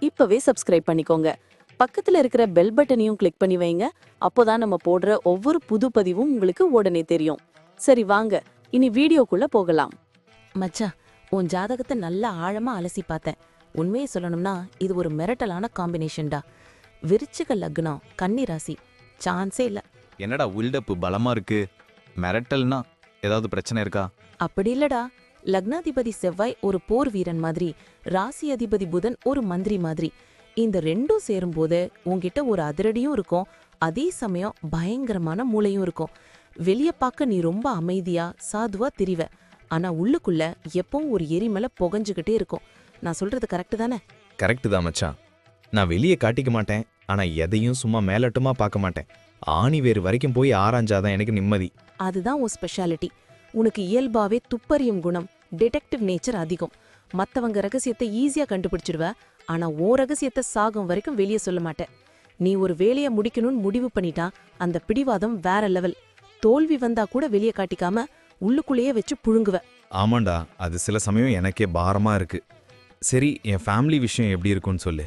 இப்பவே சப்ஸ்கிரைப் பண்ணிக்கோங்க. பக்கத்துல இருக்கிற பெல் பட்டனையும் கிளிக் பண்ணி வைங்க. அப்போதான் நம்ம போடுற ஒவ்வொரு புது பதிவும் உங்களுக்கு உடனே தெரியும். சரி வாங்க. இனி வீடியோக்குள்ள போகலாம். மச்சான் உன் ஜாதகத்தை நல்லா ஆழமா அலசி பார்த்தேன். உண்மையை சொல்லணும்னா இது ஒரு மிரட்டலான காம்பினேஷன்டா விருச்சிக லக்னம் கன்னி ராசி. சான்ஸே இல்ல. என்னடா உல்டப்பு பலமா இருக்கு? மிரட்டல்னா ஏதாவது பிரச்சனை இருக்கா? அப்படி இல்லடா. லக்னாதிபதி செவ்வாய் ஒரு போர் வீரன் மாதிரி ராசி அதிபதி புதன் ஒரு மந்திரி மாதிரி. இந்த ரெண்டும் சேரும்போது உன்கிட்ட ஒரு அதிரடியும் இருக்கும் அதே சமயம் பயங்கரமான மூளையும் இருக்கும். வெளிய பார்க்க நீ ரொம்ப அமைதியா சாதுவா திரிவ. ஆனா உள்ளுக்குள்ள எப்பவும் ஒரு எரிமலை புகஞ்சுகிட்டே இருக்கும். நான் சொல்றது கரெக்ட் தானே? கரெக்டு தான் மச்சான். நான் வெளியே காட்டிக்க மாட்டேன் ஆனா எதையும் சும்மா மேலோட்டமா பார்க்க மாட்டேன். ஆணி வேறு வரைக்கும் போய் ஆராய்ஞ்சாதான் எனக்கு நிம்மதி. அதுதான் உன் ஸ்பெஷாலிட்டி உனக்கு இயல்பாவே துப்பறியும் குணம் டிடெக்டிவ் நேச்சர் அதிகம். மத்தவங்க ரகசியத்தை ஈஸியா கண்டுபிடிச்சிடுவ ஆனா உன் ரகசியத்தை சாகும் வரைக்கும் வெளியே சொல்ல மாட்ட நீ ஒரு வேலையை முடிக்கணும்னு முடிவு பண்ணிட்டா அந்த பிடிவாதம் வேற லெவல் தோல்வி வந்தா கூட வெளியே காட்டிக்காம உள்ளுக்குள்ளேயே வச்சு புழுங்குவ. ஆமாண்டா அது சில சமயம் எனக்கே பாரமா இருக்கு. சரி என் ஃபேமிலி விஷயம் எப்படி இருக்குன்னு சொல்லு.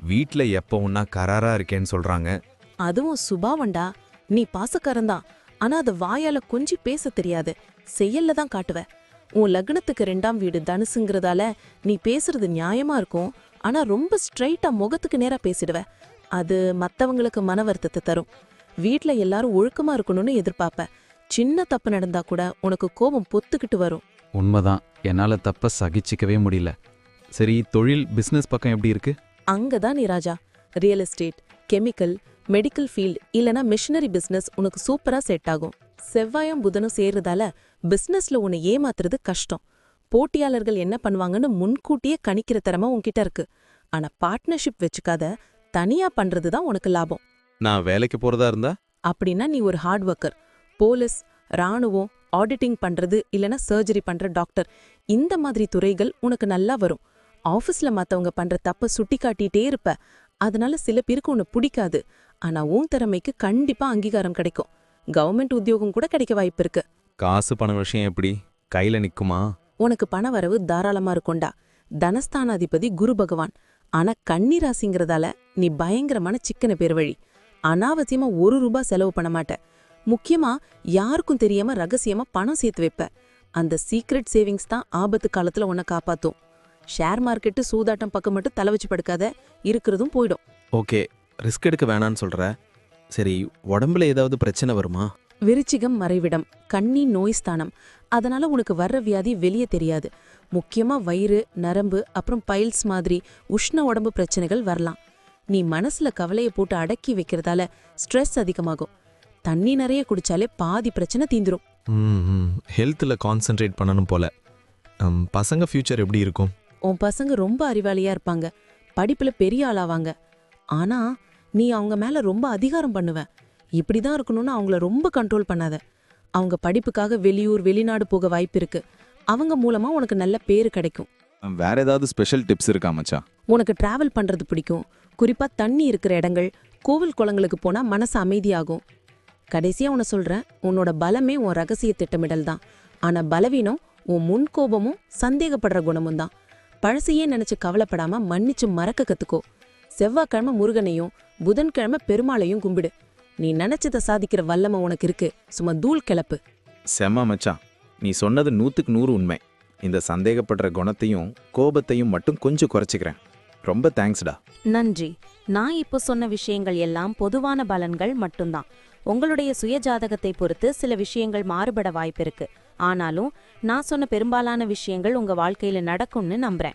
வீட்ல எப்போ ஒன்னா கராரா இருக்கேன்னு சொல்றாங்க. அதுவும் சுபாவண்டா நீ பாசக்காரன்தான். ஆனா அது வாயால கொஞ்சி பேச தெரியாது. செயல்ல தான் காட்டுவ. உன் லக்னத்துக்கு ரெண்டாம் வீடு தனுசுங்கிறதால நீ பேசுறது நியாயமா இருக்கும். ஆனா ரொம்ப ஸ்ட்ரைட்டா முகத்துக்கு நேரா பேசிடுவ. அது மத்தவங்களுக்கு மன வருத்தத்தை தரும். வீட்ல எல்லாரும் ஒழுக்கமா இருக்கணும்னு எதிர்பார்ப்ப. சின்ன தப்பு நடந்தா கூட உனக்கு கோபம் பொத்துக்கிட்டு வரும். உண்மைதான். என்னால தப்ப சகிச்சிக்கவே முடியல. சரி தொழில் பிசினஸ் பக்கம் எப்படி இருக்கு? அங்கதான் நீ ராஜா. Real estate chemical medical field இல்லனா மிஷனரி பிசினஸ் உனக்கு சூப்பரா செட் ஆகும். செவ்வாயும் புதனும் சேர்றதால பிசினஸ்ல உன்னை ஏமாத்துறது கஷ்டம். போட்டியாளர்கள் என்ன பண்ணுவாங்கன்னு முன்கூட்டியே கணிக்கிற திறமை உன்கிட்ட இருக்கு. ஆனா பார்ட்னர்ஷிப் வச்சுக்காத தனியா பண்றது தான் உனக்கு லாபம். நான் வேலைக்கு போறதா இருந்தா? அப்படின்னா நீ ஒரு ஹார்ட் ஒர்க்கர் போலீஸ் ராணுவம் ஆடிட்டிங் பண்றது இல்லனா சர்ஜரி பண்ற டாக்டர் இந்த மாதிரி துறைகள் உனக்கு நல்லா வரும். ஆபீஸ்ல மத்தவங்க பண்ற தப்ப சுட்டி காட்டிட்டே இருப்ப. அதனால சில பேருக்கு உன்னை பிடிக்காது. ஆனா உன் திறமைக்கு கண்டிப்பா அங்கீகாரம் கிடைக்கும். கவர்மெண்ட் உத்தியோகம் கூட கிடைக்க வாய்ப்பு இருக்கு. காசு பண விஷயம் எப்படி? கையில நிக்குமா? உனக்கு பண வரவு தாராளமா இருக்கும்டா. தனஸ்தானாதிபதி குரு பகவான். ஆனா கன்னி ராசிங்கிறதால நீ பயங்கரமான சிக்கன பேர் வழி அனாவசியமா ஒரு ரூபாய் செலவு பண்ண மாட்ட. முக்கியமா யாருக்கும் தெரியாம ரகசியமா பணம் சேர்த்து வைப்ப. அந்த சீக்ரெட் சேவிங்ஸ் தான் ஆபத்து காலத்துல உன்னை காப்பாத்தும். ஷேர் மார்க்கெட்டு சூதாட்டம் பக்கம் மட்டும் தலை வச்சு படுக்காத. இருக்கிறதும் போயிடும். ஓகே ரிஸ்க் எடுக்க வேணான்னு சொல்ற. சரி உடம்புல ஏதாவது பிரச்சனை வருமா? விருச்சிகம் மறைவிடம் கண்ணி நோய் ஸ்தானம். அதனால உனக்கு வர்ற வியாதி வெளியே தெரியாது. முக்கியமா வயிறு நரம்பு அப்புறம் பைல்ஸ் மாதிரி உஷ்ண உடம்பு பிரச்சனைகள் வரலாம். நீ மனசுல கவலைய போட்டு அடக்கி வைக்கிறதால ஸ்ட்ரெஸ் அதிகமாகும். தண்ணி நிறைய குடிச்சாலே பாதி பிரச்சனை தீந்துரும். ம் ஹெல்த்தில் கான்சென்ட்ரேட் பண்ணணும் போல. பசங்க ஃப்யூச்சர் எப்படி இருக்கும்? உன் பசங்க ரொம்ப அறிவாளியா இருப்பாங்க. படிப்புல பெரிய ஆளாவாங்க. ஆனா நீ அவங்க மேல ரொம்ப அதிகாரம் பண்ணுவ. இப்படிதான் இருக்கணும்னு அவங்கள ரொம்ப கண்ட்ரோல் பண்ணாத. அவங்க படிப்புக்காக வெளியூர் வெளிநாடு போக வாய்ப்பு இருக்கு. அவங்க மூலமா உனக்கு நல்ல பேரு கிடைக்கும். வேற ஏதாவது ஸ்பெஷல் டிப்ஸ் இருக்கா மச்சான் உனக்கு டிராவல் பண்றது பிடிக்கும். குறிப்பா தண்ணி இருக்கிற இடங்கள் கோவில் குளங்களுக்கு போனா மனசு அமைதியாகும். கடைசியா உன்னை சொல்றேன் உன்னோட பலமே உன் ரகசிய திட்டமிடல் தான். ஆனா பலவீனம் உன் முன்கோபமும் சந்தேகப்படுற குணமும் தான். பழசையே நினைச்சு கவலைப்படாம மன்னிச்சு மறக்க கத்துக்கோ. செவ்வாய்க்கிழமை முருகனையும் புதன்கிழமை பெருமாளையும் கும்பிடு. நீ நினைச்சதை சாதிக்கிற வல்லமை உனக்கு இருக்கு. சும்மா தூள் கிளப்பு. செம்ம மச்சான். நீ சொன்னது நூத்துக்கு நூறு உண்மை. இந்த சந்தேகப்படுற குணத்தையும் கோபத்தையும் மட்டும் கொஞ்சம் குறைச்சிக்கிறேன். ரொம்ப தேங்க்ஸ்டா நன்றி. நான் இப்போ சொன்ன விஷயங்கள் எல்லாம் பொதுவான பலன்கள் மட்டும்தான். உங்களுடைய சுய ஜாதகத்தை பொறுத்து சில விஷயங்கள் மாறுபட வாய்ப்பிருக்கு ஆனாலும் நான் சொன்ன பெரும்பாலான விஷயங்கள் உங்க வாழ்க்கையில நடக்கும்னு நம்புறேன்.